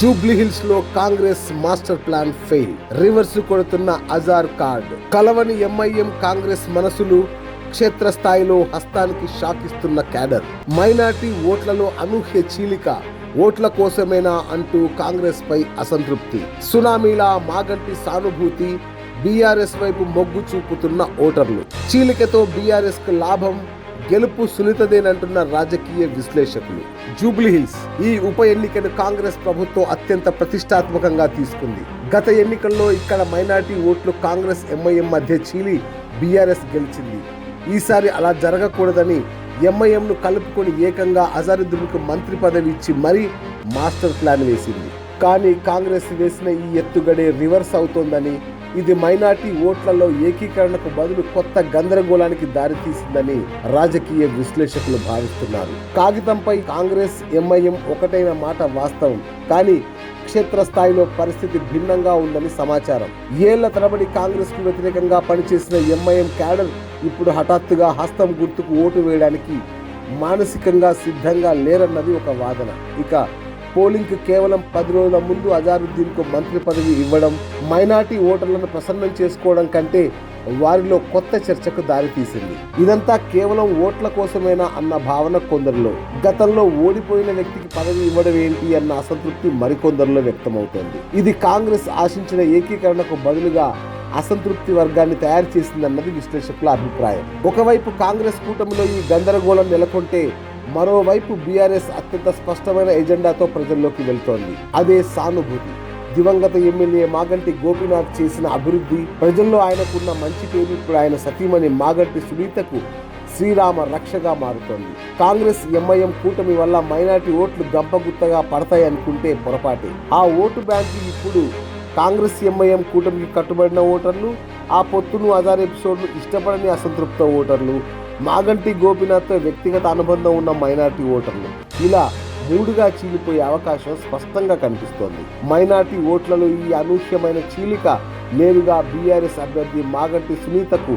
Jubilee హిల్స్లో Congress master plan fail. Reverse కొడుతున్న Azhar card. కలవని ఎంఐఎం కాంగ్రెస్ మనసులు క్షేత్రస్థాయిలో హస్తానికి షాక్ ఇస్తున్న క్యాడర్. మైనార్టీ ఓట్లలో అనూహ్య చీలిక. ఓట్ల కోసమేనా అంటూ కాంగ్రెస్ పై అసంతృప్తి. సునామీలా మాగంటి సానుభూతి బీఆర్ఎస్ వైపు మొగ్గు చూపుతున్న ఓటర్లు. చీలికతో బీఆర్ఎస్కు లాభం గెలుపు సున్నితదేనంటున్న రాజకీయ విశ్లేషకులు. జూబ్లీహిల్స్ ఈ ఉప ఎన్నికను కాంగ్రెస్ ప్రభుత్వం అత్యంత ప్రతిష్టాత్మకంగా తీసుకుంది. గత ఎన్నికల్లో ఇక్కడ మైనార్టీ ఓట్లు కాంగ్రెస్ ఎంఐఎం మధ్య చీలి బీఆర్ఎస్ గెలిచింది. ఈసారి అలా జరగకూడదని ఎంఐఎంను కలుపుకొని ఏకంగా అజారుద్దీన్కు మంత్రి పదవి ఇచ్చి మరీ మాస్టర్ ప్లాన్ వేసింది. కానీ కాంగ్రెస్ వేసిన ఈ ఎత్తుగడే రివర్స్ అవుతోందని ఇది మైనార్టీ ఓట్లలో ఏకీకరణకు బదులు కొత్త గందరగోళానికి దారితీసిందని రాజకీయ విశ్లేషకులు భావిస్తున్నారు. కాగితంపై కాంగ్రెస్ ఎంఐఎం ఒకటైన మాట వాస్తవం. కానీ క్షేత్రస్థాయిలో పరిస్థితి భిన్నంగా ఉందని సమాచారం. ఏళ్ళ తరబడి కాంగ్రెస్కు వ్యతిరేకంగా పనిచేసిన ఎంఐఎం క్యాడర్ ఇప్పుడు హఠాత్తుగా హస్తం గుర్తుకు ఓటు వేయడానికి మానసికంగా సిద్ధంగా లేరన్నది ఒక వాదన. ఇక పోలింగ్కు కేవలం పది రోజుల ముందు అజారుద్దీన్కు మంత్రి పదవి ఇవ్వడం మైనార్టీ ఓటర్లను ప్రసన్నం చేసుకోవడం కంటే వారిలో కొత్త చర్చకు దారితీసింది. ఇదంతా కేవలం ఓట్ల కోసమేనా అన్న భావన కొందరిలో. గతంలో ఓడిపోయిన వ్యక్తికి పదవి ఇవ్వడం ఏంటి అన్న అసంతృప్తి మరికొందరిలో వ్యక్తమవుతోంది. ఇది కాంగ్రెస్ ఆశించిన ఏకీకరణకు బదులుగా అసంతృప్తి వర్గాన్ని తయారు చేసిందన్నది విశ్లేషకుల అభిప్రాయం. ఒకవైపు కాంగ్రెస్ కూటమిలో ఈ గందరగోళం నెలకొంటే మరోవైపు బీఆర్ఎస్ అత్యంత స్పష్టమైన ఎజెండాతో ప్రజల్లోకి వెళ్తోంది. అదే సానుభూతి. దివంగత ఎమ్మెల్యే మాగంటి గోపీనాథ్ చేసిన అభివృద్ధి ప్రజల్లో ఆయనకున్న మంచి పేరు ఇప్పుడు ఆయన సతీమణి మాగంటి సునీతకు శ్రీరామ రక్షగా మారుతోంది. కాంగ్రెస్ ఎంఐఎం కూటమి వల్ల మైనార్టీ ఓట్లు గంపగుత్తగా పడతాయి అనుకుంటే పొరపాటే. ఆ ఓటు బ్యాంకు ఇప్పుడు కాంగ్రెస్ ఎంఐఎం కూటమికి కట్టుబడిన ఓటర్లు ఆ పొత్తును అదార్ ఎపిసోడ్ను ఇష్టపడని అసంతృప్త ఓటర్లు మాగంటి గోపినాథ్తో వ్యక్తిగత అనుబంధం ఉన్న మైనార్టీ ఓటర్లు. ఇలా మూడుగా చీలిపోయే అవకాశం స్పష్టంగా కనిపిస్తోంది. మైనార్టీ ఓట్లలో ఈ అనూహ్యమైన చీలిక నేరుగా బీఆర్ఎస్ అభ్యర్థి మాగంటి సునీతకు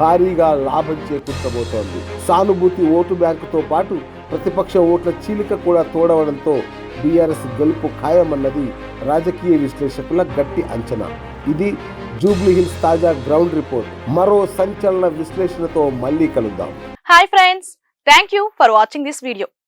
భారీగా లాభం చేకూర్చబోతోంది. సానుభూతి ఓటు బ్యాంకుతో పాటు ప్రతిపక్ష ఓట్ల చీలిక కూడా తోడవడంతో బీఆర్ఎస్ గెలుపు ఖాయమన్నది రాజకీయ విశ్లేషకుల గట్టి అంచనా. ఇది జూబ్లీ హిల్స్ తాజా గ్రౌండ్ రిపోర్ట్. మరో సంచలన విశ్లేషణతో మళ్ళీ కలుద్దాం. Hi friends thank you for watching this video